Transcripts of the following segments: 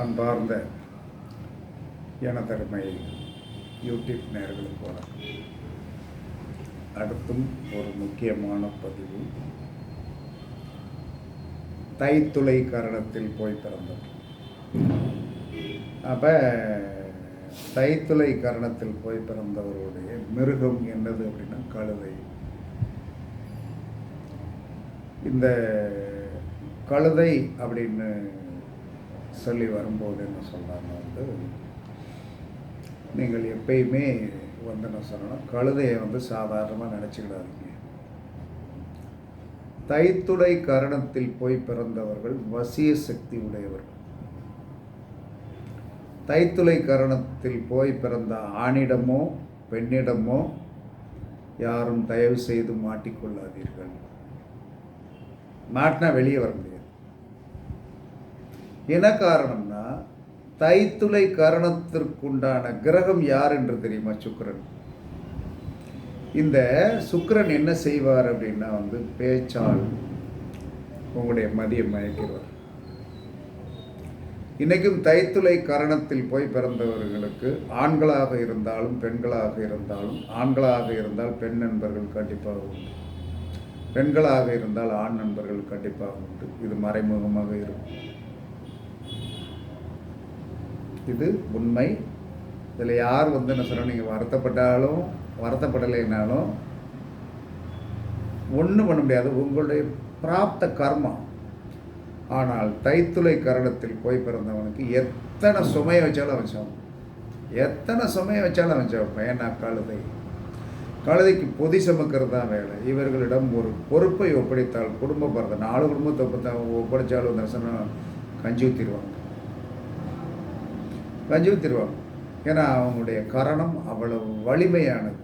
அன்பார்ந்த எனதருமை யூடியூப் நேர்களுக்கு வணக்கம் அடுத்தும் ஒரு முக்கியமான பதிவு. தைத்துளை கரணத்தில் போய் பிறந்தவர் அப்போ தைத்துளை கரணத்தில் போய் பிறந்தவருடைய மிருகம் என்னது அப்படின்னா கழுதை. இந்த கழுதை அப்படின்னு சொல்லி வரும்போது என்ன சொல்கிறாங்க வந்து நீங்கள் எப்பயுமே வந்து என்ன சொல்லணும் கழுதையை வந்து சாதாரணமாக நினச்சிக்கிடாதீங்க. தைத்துடை கரணத்தில் போய் பிறந்தவர்கள் வசிய சக்தி உடையவர்கள். தைத்துளை கரணத்தில் போய் பிறந்த ஆணிடமோ பெண்ணிடமோ யாரும் தயவு செய்து மாட்டிக்கொள்ளாதீர்கள். மாட்டினா வெளியே வர முடியாது. என்ன காரணம்னா தைத்துளை கரணத்திற்குண்டான கிரகம் யார் என்று தெரியுமா சுக்கரன்? இந்த சுக்கிரன் என்ன செய்வார் அப்படின்னா வந்து பேச்சால் உங்களுடைய மதியை மயக்கிறார் இன்றைக்கும் தைத்துளை கரணத்தில் போய் பிறந்தவர்களுக்கு ஆண்களாக இருந்தாலும் பெண்களாக இருந்தாலும் ஆண்களாக இருந்தால் பெண் நண்பர்கள் கண்டிப்பாக உண்டு. பெண்களாக இருந்தால் ஆண் நண்பர்கள் கண்டிப்பாக உண்டு. இது மறைமுகமாக இருக்கும். இது உண்மை. இதில் யார் வந்து என்ன சொல்கிறோம் நீங்கள் வருத்தப்பட்டாலும் வருத்தப்படலைனாலும் ஒன்றும் பண்ண முடியாது. உங்களுடைய பிராப்த கர்மம் ஆனால் தைத்துளை கரணத்தில் போய் பிறந்தவனுக்கு எத்தனை சுமையை வச்சாலும் அமைச்சோம் எத்தனை சுமையை வச்சாலும் வச்சோம் ஏன்னா கழுதை. கழுதைக்கு பொதி சுமக்கிறது தான் வேலை. இவர்களிடம் ஒரு பொறுப்பை ஒப்படைத்தால் குடும்ப பிறந்த நாலு குடும்பத்தை ஒப்படைத்தா ஒப்படைச்சாலும் தரிசனம் கஞ்சி ஊற்றிடுவாங்க கஞ்சி ஏன்னா அவங்களுடைய கரணம் அவ்வளவு வலிமையானது.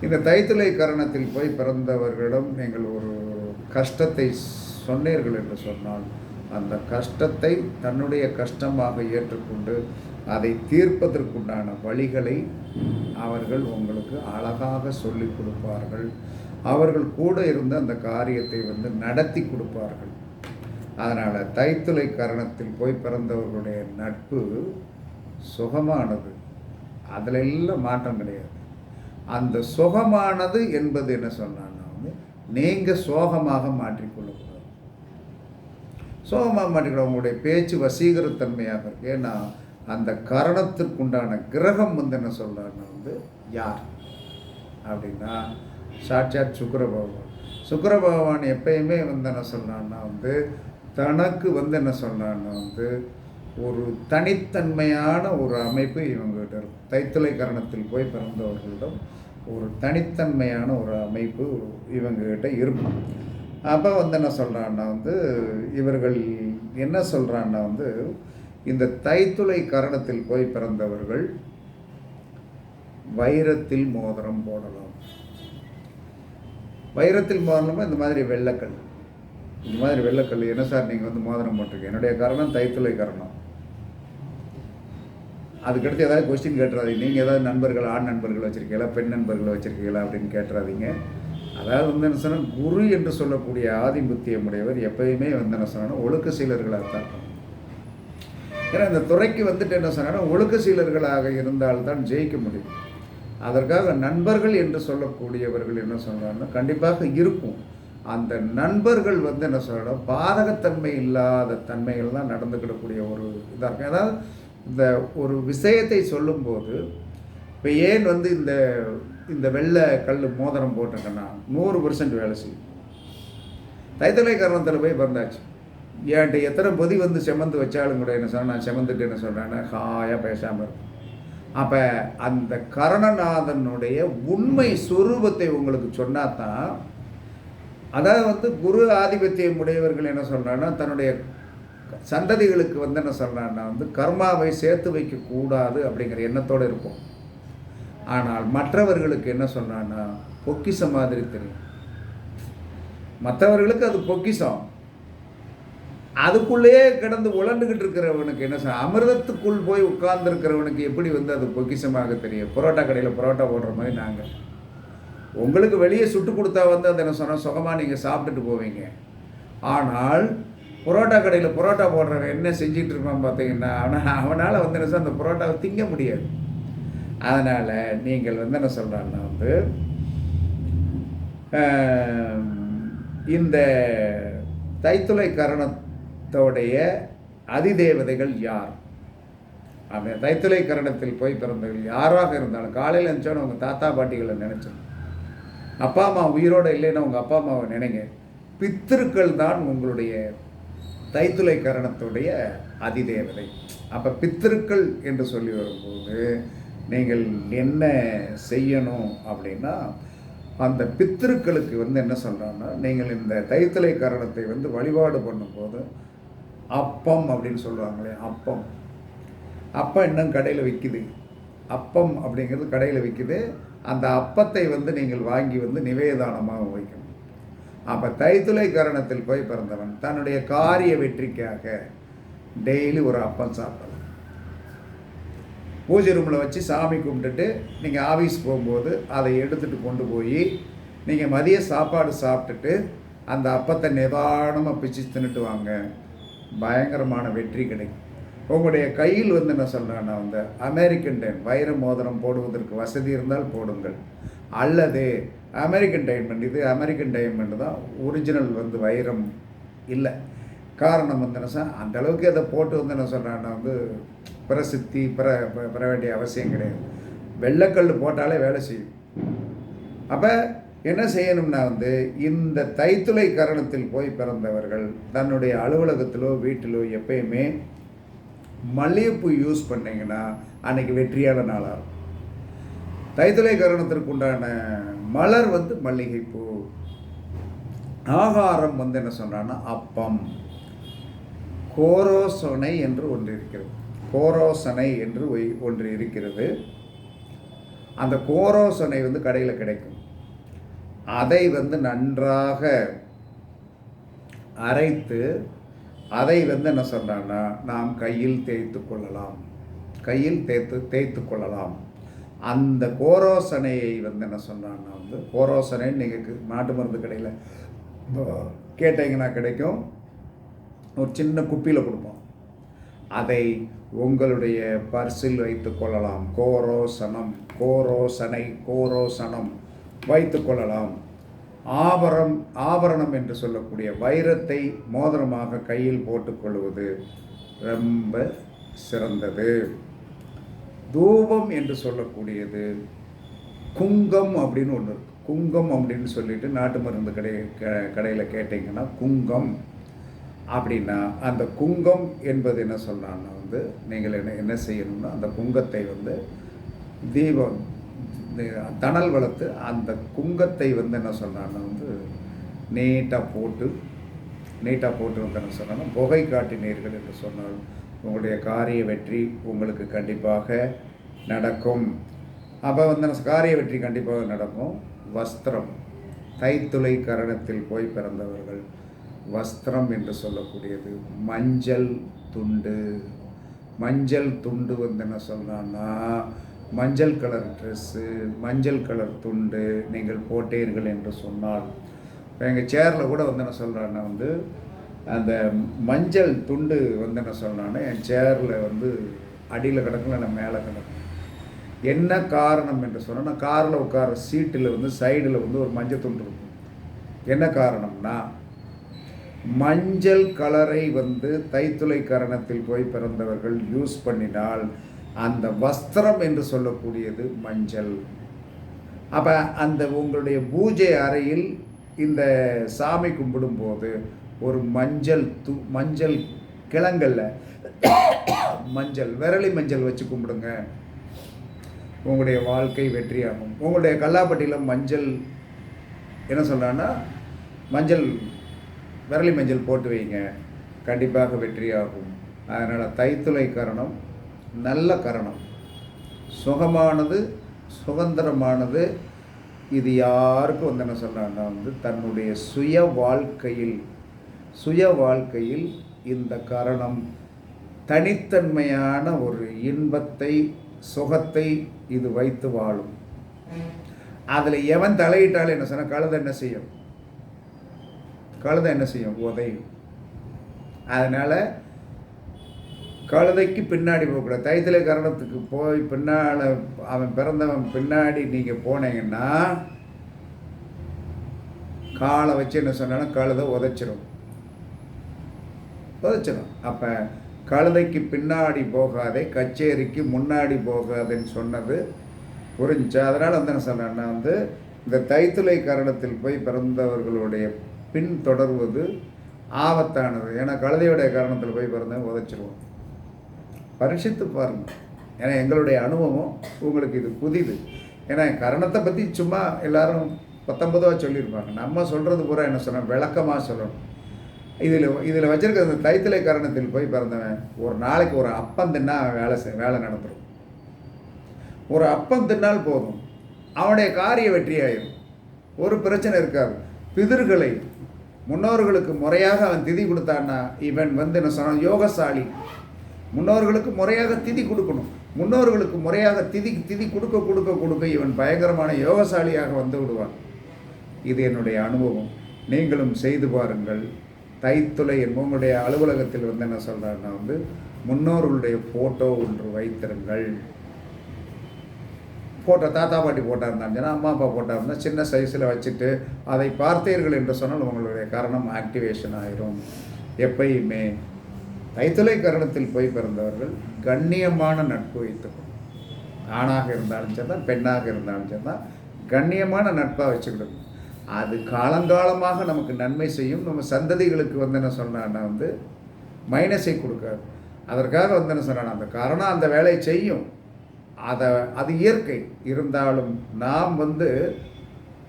இந்த தைத்துளை கரணத்தில் போய் பிறந்தவர்களிடம் நீங்கள் ஒரு கஷ்டத்தை சொன்னீர்கள் என்று சொன்னால் அந்த கஷ்டத்தை தன்னுடைய கஷ்டமாக ஏற்றுக்கொண்டு அதை தீர்ப்பதற்குண்டான வழிகளை அவர்கள் உங்களுக்கு அழகாக சொல்லிக் கொடுப்பார்கள். அவர்கள் கூட இருந்து அந்த காரியத்தை வந்து நடத்தி கொடுப்பார்கள். அதனால் தைத்துளை கரணத்தில் போய் பிறந்தவர்களுடைய நட்பு சுகமானது. அதில் எல்லாம் மாற்றம் கிடையாது. அந்த சுகமானது என்பது என்ன சொன்னான்னா வந்து நீங்கள் சோகமாக மாற்றிக்கொள்ளக்கூடாது. சோகமாக மாற்றிக்கொள்ள உங்களுடைய பேச்சு வசீகரத்தன்மையாக இருக்கு. ஏன்னா அந்த கரணத்திற்குண்டான கிரகம் வந்து என்ன சொல்கிறான்னா வந்து யார்? அப்படின்னா சாட்சாத் சுக்கர பகவான் சுக்கர பகவான் எப்பயுமே வந்து என்ன சொல்கிறான்னா வந்து தனக்கு வந்து என்ன சொல்கிறான்னா வந்து ஒரு தனித்தன்மையான ஒரு அமைப்பு இவங்ககிட்ட இருக்கும் தைத்துளை கரணத்தில் போய் பிறந்தவர்களிடம் ஒரு தனித்தன்மையான ஒரு அமைப்பு இவங்ககிட்ட இருக்கும். அப்போ வந்து என்ன சொல்கிறான்னா வந்து இவர்கள் என்ன சொல்கிறான்னா வந்து இந்த தைத்துளை கரணத்தில் போய் பிறந்தவர்கள் வைரத்தில் மோதிரம் போடலாம். வைரத்தில் மோதிரமா இந்த மாதிரி வெள்ளக்கல். இந்த மாதிரி வெள்ளக்கல். என்ன சார் நீங்கள் வந்து மோதிரம் போட்டிருக்கீங்க? என்னுடைய கரணம் தைத்துளை கரணம் அதுக்கடுத்து ஏதாவது கொஸ்டின் கேட்டுறாதீங்க. நீங்கள் ஏதாவது நண்பர்கள் ஆண் நண்பர்கள் வச்சுருக்கீங்களா? பெண் நண்பர்கள் வச்சுருக்கீங்களா? அப்படின்னு கேட்டுறாதீங்க. அதாவது வந்து என்ன சொன்னால் குரு என்று சொல்லக்கூடிய ஆதிபத்தியமுடையவர் எப்பயுமே வந்து என்ன சொன்னால் ஒழுக்க சீலர்களாக தான் ஏன்னா இந்த துறைக்கு வந்துட்டு என்ன சொன்னால் ஒழுக்க சீலர்களாக இருந்தால்தான் ஜெயிக்க முடியும். அதற்காக நண்பர்கள் என்று சொல்லக்கூடியவர்கள் என்ன சொல்கிறாங்கன்னா கண்டிப்பாக இருக்கும். அந்த நண்பர்கள் வந்து என்ன சொல்லணும் பாதகத்தன்மை இல்லாத தன்மைகள் தான் நடந்துக்கிடக்கூடிய ஒரு இதாக இருக்கும். அதாவது இந்த ஒரு விஷயத்தை சொல்லும்போது இப்போ ஏன் வந்து இந்த இந்த வெள்ளை கல் மோதிரம் போட்டிருக்கேன்னா நூறு பர்சன்ட் வேலை செய்யும். தைத்தலை கரணத்தில் போய் பிறந்தாச்சு. என்கிட்ட எத்தனை பொதி வந்து செமந்து வச்சாலும் கூட என்ன சொன்னால் நான் செமந்துட்டு என்ன சொல்கிறேன்னா ஹாயாக பேசாமல் இருக்கும் அப்போ அந்த கரணநாதனுடைய உண்மை சுரூபத்தை உங்களுக்கு சொன்னா தான் அதாவது வந்து குரு ஆதிபத்தியம் உடையவர்கள் என்ன சொல்கிறான்னா தன்னுடைய சந்ததிகளுக்கு வந்து என்ன சொல்கிறான்னா வந்து கர்மாவை சேர்த்து வைக்கக்கூடாது அப்படிங்கிற எண்ணத்தோடு இருப்போம். ஆனால் மற்றவர்களுக்கு என்ன சொல்கிறான்னா பொக்கிஷம் மாதிரி தெரியும். மற்றவர்களுக்கு அது பொக்கிஷம். அதுக்குள்ளேயே கிடந்து உழண்டுகிட்டு இருக்கிறவனுக்கு என்ன சொல்ல அமிர்தத்துக்குள் போய் உட்கார்ந்துருக்கிறவனுக்கு எப்படி வந்து அது பொக்கிஷமாக தெரியும்? புரோட்டா கடையில் புரோட்டா போடுற மாதிரி நாங்கள் உங்களுக்கு வெளியே சுட்டு கொடுத்தா வந்து அதை என்ன சொன்னால் சுகமாக நீங்கள் சாப்பிட்டுட்டு போவீங்க. ஆனால் புரோட்டா கடையில் புரோட்டா போடுறவன் என்ன செஞ்சிட்டு இருப்பான் பார்த்தீங்கன்னா அவனால் அவனால் வந்து என்ன அந்த புரோட்டாவை திங்க முடியாது. அதனால் நீங்கள் வந்து என்ன சொல்கிறான்னா வந்து இந்த தைத்துளை கரணத்தோடைய அதிதேவதைகள் யார்? அந்த தைத்துளை கரணத்தில் போய் பிறந்தவர்கள் யாராக இருந்தாலும் காலையில் இருந்துச்சோன்னு உங்கள் தாத்தா பாட்டிகளை நினச்சோம் அப்பா அம்மா உயிரோடு இல்லைன்னா உங்கள் அப்பா அம்மாவை நினைங்க. பித்திருக்கள் தான் உங்களுடைய தைத்துளை கரணத்துடைய அதிதேவதை. அப்போ பித்திருக்கள் என்று சொல்லி வரும்போது நீங்கள் என்ன செய்யணும் அப்படின்னா அந்த பித்திருக்களுக்கு வந்து என்ன சொல்கிறாங்கன்னா நீங்கள் இந்த தைத்துளை கரணத்தை வந்து வழிபாடு பண்ணும்போது அப்பம் அப்படின்னு சொல்லுவாங்களே அப்பம். அப்பம் இன்னும் கடையில் விற்கிது அப்பம் அப்படிங்கிறது கடையில் விற்கிது அந்த அப்பத்தை வந்து நீங்கள் வாங்கி வந்து நிவேதானமாக வைக்கணும். அப்போ தைத்துளை கரணத்தில் போய் பிறந்தவன் தன்னுடைய காரிய வெற்றிக்காக டெய்லி ஒரு அப்பம் சாப்பிடலாம் பூஜை ரூமில் வச்சு சாமி கும்பிட்டுட்டு நீங்கள் ஆஃபீஸ் போகும்போது அதை எடுத்துகிட்டு கொண்டு போய் நீங்கள் மதிய சாப்பாடு சாப்பிட்டுட்டு அந்த அப்பத்தை நிதானமாக பிச்சு தின்னுட்டு வாங்க. பயங்கரமான வெற்றி கிடைக்கும். உங்களுடைய கையில் வந்து என்ன சொல்கிறேன்னா வந்து அமெரிக்கன் டைம் வைர மோதிரம் போடுவதற்கு வசதி இருந்தால் போடுங்கள். அல்லது அமெரிக்கன் டைமண்ட் இது அமெரிக்கன் டைமண்ட் தான் ஒரிஜினல் வந்து வைரம் இல்லை. காரணம் வந்து என்ன சார் அந்த அளவுக்கு அதை போட்டு வந்து என்ன சொல்கிறேன்னா வந்து பிரசித்தி பெற பெற வேண்டிய அவசியம் கிடையாது. வெள்ளைக்கல் போட்டாலே வேலை செய்யும். அப்போ என்ன செய்யணும்னா வந்து இந்த தைத்துளை கரணத்தில் போய் பிறந்தவர்கள் தன்னுடைய அலுவலகத்திலோ வீட்டிலோ எப்பயுமே மல்லிகைப்பூ யூஸ் பண்ணிங்கன்னா அன்னைக்கு வெற்றியான நாளாக இருக்கும் தைத்துளை கரணத்திற்கு உண்டான மலர் வந்து மல்லிகைப்பூ ஆகாரம் வந்து என்ன சொல்கிறான்னா அப்பம். கோரோசனை என்று ஒன்று இருக்கிறது. கோரோசனை என்று ஒய்- ஒன்று இருக்கிறது. அந்த கோரோசனை வந்து கடையில் கிடைக்கும். அதை வந்து நன்றாக அரைத்து அதை வந்து என்ன சொல்கிறான்னா நாம் கையில் தேய்த்து கொள்ளலாம். கையில் தேய்த்து தேய்த்து கொள்ளலாம். அந்த கோரோசனையை வந்து என்ன சொன்னான்னா வந்து கோரோசனை நீங்கள் நாட்டு மருந்து கடையில் கேட்டிங்கன்னா கிடைக்கும். ஒரு சின்ன குப்பியில் கொடுப்போம். அதை உங்களுடைய பர்சில் வைத்து கொள்ளலாம். கோரோசனம் கோரோசனை கோரோசனம் வைத்து கொள்ளலாம். ஆபரம் ஆபரணம் என்று சொல்லக்கூடிய வைரத்தை மோதிரமாக கையில் போட்டுக்கொள்வது ரொம்ப சிறந்தது. தூபம் என்று சொல்லக்கூடியது. குங்கம் அப்படின்னு ஒன்று இருக்குது குங்கம் அப்படின்னு சொல்லிட்டு நாட்டு மருந்து கடை க- கடையில் கேட்டிங்கன்னா குங்கம் அப்படின்னா அந்த குங்கம் என்பது என்ன சொல்கிறான்னா வந்து நீங்கள் என்ன என்ன செய்யணும்னா அந்த குங்கத்தை வந்து தீபம் தணல் வளர்த்து அந்த குங்கத்தை வந்து என்ன சொல்கிறான்னா வந்து நீட்டாக போட்டு நீட்டாக போட்டு வந்து என்ன சொன்னான்னா புகை காட்டினீர்கள் என்று சொன்னால் உங்களுடைய காரிய வெற்றி உங்களுக்கு கண்டிப்பாக நடக்கும். அப்போ வந்து என்ன காரிய வெற்றி கண்டிப்பாக நடக்கும். வஸ்திரம். தைத்துளை கரணத்தில் போய் பிறந்தவர்கள் வஸ்திரம் என்று சொல்லக்கூடியது மஞ்சள் துண்டு. மஞ்சள் துண்டு வந்து என்ன சொன்னான்னா மஞ்சள் கலர் ட்ரெஸ்ஸு மஞ்சள் கலர் துண்டு நீங்கள் போட்டீர்கள் என்று சொன்னால். இப்போ எங்கள் சேரில் கூட வந்து என்ன சொல்கிறான்னா வந்து அந்த மஞ்சள் துண்டு வந்து என்ன சொன்னானே என் சேரில் வந்து அடியில் கிடக்கல நான் மேலே கிடக்கும் என்ன காரணம் என்று சொன்னால் நான் காரில் உட்கார சீட்டில் வந்து சைடில் வந்து ஒரு மஞ்சள் துண்டு இருக்கும். என்ன காரணம்னா மஞ்சள் கலரை வந்து தைத்துளை கரணத்தில் போய் பிறந்தவர்கள் யூஸ் பண்ணினால் அந்த வஸ்திரம் என்று சொல்லக்கூடியது மஞ்சள். அப்போ அந்த உங்களுடைய பூஜை அறையில் இந்த சாமி கும்பிடும்போது ஒரு மஞ்சள் து மஞ்சள் கிழங்கல்ல மஞ்சள் விரலி மஞ்சள் வச்சு கும்பிடுங்க. உங்களுடைய வாழ்க்கை வெற்றியாகும். உங்களுடைய கல்லாப்பட்டியில் மஞ்சள் என்ன சொல்கிறான்னா மஞ்சள் விரலி மஞ்சள் போட்டு வைங்க. கண்டிப்பாக வெற்றியாகும். அதனால் தைத்துளை கரணம் நல்ல கரணம். சுகமானது சுதந்திரமானது. இது யாருக்கும் வந்து என்ன சொல்கிறாங்கன்னா வந்து தன்னுடைய சுய வாழ்க்கையில் சுய வாழ்க்கையில் இந்த கரணம். தனித்தன்மையான ஒரு இன்பத்தை சுகத்தை இது வைத்து வாழும். அதில் எவன் தலையிட்டாலும் என்ன சொன்ன கழுதை என்ன செய்யும்? கழுதை என்ன செய்யும்? உதையும். அதனால் கழுதைக்கு பின்னாடி போகக்கூடாது. தைத்திலே கரணத்துக்கு போய் பின்னால் அவன் பிறந்தவன் பின்னாடி நீங்கள் போனீங்கன்னா காலை வச்சு என்ன சொன்னாலும் கழுதை உதைச்சிரும். உதைச்சிரும் அப்போ கழுதைக்கு பின்னாடி போகாதே கச்சேரிக்கு முன்னாடி போகாதேன்னு சொன்னது புரிஞ்சு அதனால் வந்து என்ன சொன்னேன்னா வந்து இந்த தைத்துளை கரணத்தில் போய் பிறந்தவர்களுடைய பின் தொடர்வது ஆபத்தானது. ஏன்னா கழுதையுடைய காரணத்தில் போய் பிறந்த உதைச்சிருவோம் பரிசித்து பாருங்கள் ஏன்னா எங்களுடைய அனுபவம் உங்களுக்கு இது புதிது. ஏன்னா கரணத்தை பற்றி சும்மா எல்லாரும் பத்தொன்பதுவா சொல்லியிருப்பாங்க. நம்ம சொல்கிறது பூரா என்ன சொன்னோம் விளக்கமாக சொல்லணும். இதில் இதில் வச்சுருக்க அந்த தைத்தலை கரணத்தில் போய் பிறந்தவன் ஒரு நாளைக்கு ஒரு அப்பம் தின்னா வேலை செய் வேலை நடத்துடும் ஒரு அப்பம் தின்னால் போதும். அவனுடைய காரிய வெற்றியாயிரும். ஒரு பிரச்சனை இருக்காது. பிதிர்களை முன்னோர்களுக்கு முறையாக அவன் திதி கொடுத்தான்னா இவன் வந்து என்ன சொன்னான்? யோகசாலி. முன்னோர்களுக்கு முறையாக திதி கொடுக்கணும். முன்னோர்களுக்கு முறையாக திதி திதி கொடுக்க கொடுக்க கொடுக்க இவன் பயங்கரமான யோகசாலியாக வந்து விடுவான். இது என்னுடைய அனுபவம். நீங்களும் செய்து பாருங்கள். தைத்துளை உங்களுடைய அலுவலகத்தில் வந்து என்ன சொல்கிறாருன்னா வந்து முன்னோர்களுடைய ஃபோட்டோ ஒன்று வைத்திருங்கள். ஃபோட்டோ தாத்தா பாட்டி போட்டா இருந்தாலும் அம்மா அப்பா போட்டா இருந்தால் சின்ன சைஸில் வச்சுட்டு அதை பார்த்தீர்கள் என்று சொன்னால் உங்களுடைய கரணம் ஆக்டிவேஷன் ஆயிரும். எப்பயுமே தைத்துளை கரணத்தில் போய் பிறந்தவர்கள் கண்ணியமான நட்பு வைத்துக்கணும் ஆணாக இருந்தாலும் சரி தான் பெண்ணாக இருந்தாலும் சரி தான் கண்ணியமான நட்பாக வச்சுக்கிடணும் அது காலங்காலமாக நமக்கு நன்மை செய்யும். நம்ம சந்ததிகளுக்கு வந்து என்ன சொன்னான்னா வந்து மைனஸை கொடுக்காது. அதற்காக வந்து என்ன சொன்னான் அந்த காரணம் அந்த வேலையை செய்யும். அதை அது இயற்கை. இருந்தாலும் நாம் வந்து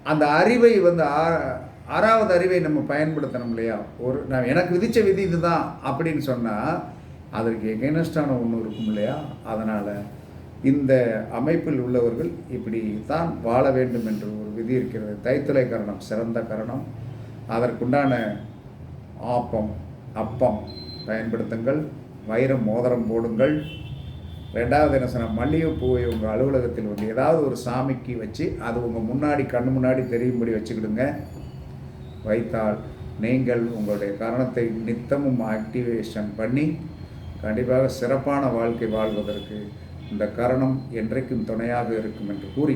அந்த அறிவை வந்து ஆ- ஆறாவது அறிவை நம்ம பயன்படுத்தணும் இல்லையா? ஒரு நான் எனக்கு விதித்த விதி இதுதான் அப்படின்னு சொன்னால் அதற்கு எகெனஸ்டான ஒன்று இருக்கும் இல்லையா? அதனால் இந்த அமைப்பில் உள்ளவர்கள் இப்படி தான் வாழ வேண்டும் என்று ஒரு விதி இருக்கிறது. தைத்துளை கரணம் சிறந்த கரணம். அதற்குண்டான ஆப்பம் அப்பம் பயன்படுத்துங்கள். வைரம் மோதிரம் போடுங்கள். ரெண்டாவது என்ன சொன்னால் மல்லிகைப்பூவை உங்கள் அலுவலகத்தில் வந்து ஏதாவது ஒரு சாமிக்கு வச்சு அது உங்கள் முன்னாடி கண் முன்னாடி தெரியும்படி வச்சுக்கிடுங்க. வைத்தால் நீங்கள் உங்களுடைய கரணத்தை நித்தமும் ஆக்டிவேஷன் பண்ணி கண்டிப்பாக சிறப்பான வாழ்க்கை வாழ்வதற்கு இந்த கரணம் என்றைக்கும் துணையாக இருக்கும் என்று கூறி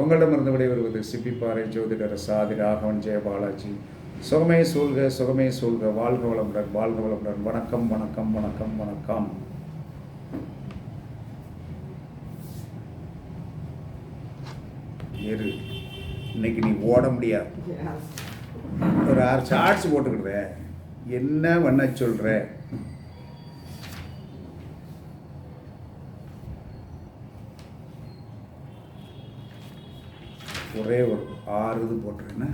உங்களிடமிருந்து விடைபெறுவது சிப்பிப்பாறை ஜோதிடர் சாதி ராகவன் ஜெயபாலாஜி சுகமே சூழ்க சுகமே சூழ்க. வாழ்க வளமுடன் வாழ்க வளமுடன். வணக்கம் வணக்கம் வணக்கம் வணக்கம். எரு இன்னைக்கு நீ ஓட முடியாது. ஒரு ஆறு ஷார்ட்ஸ் போட்டுக்கிடுற என்ன பண்ண சொல்ற? ஒரே ஒரு ஆறு இது போட்டுருக்கேன்னா